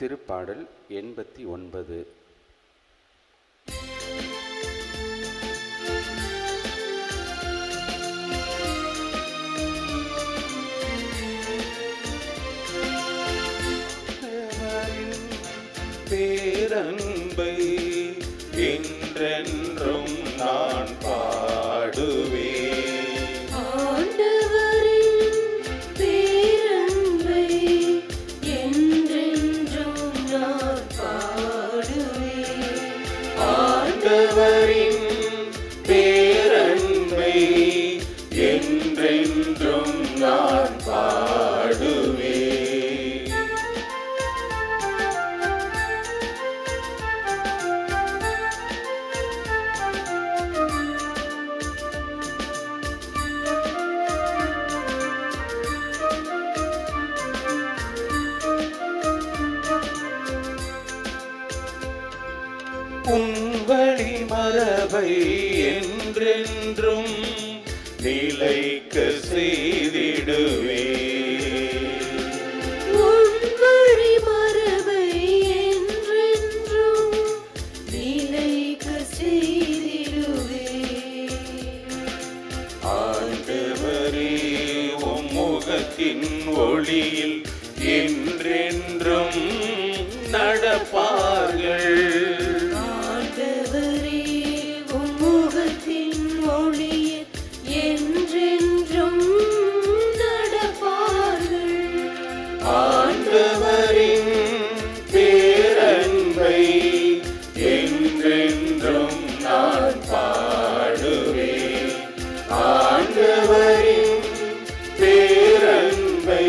திருப்பாடல் எண்பத்தி ஒன்பது. பேரன்பை என்றென்றும் நான் பார் என்றென்றும் நான் பாடுவேன். உன்வழி மரபை என்றென்றும் நிலைக்க செய்திடுவே ஒளியில் என்றென்றும் நடப்பார்கள். ஆண்டவரின் பேரன்பை என்றென்றும் நான் பாடுவேன். ஆண்டவரின் பேரன்பை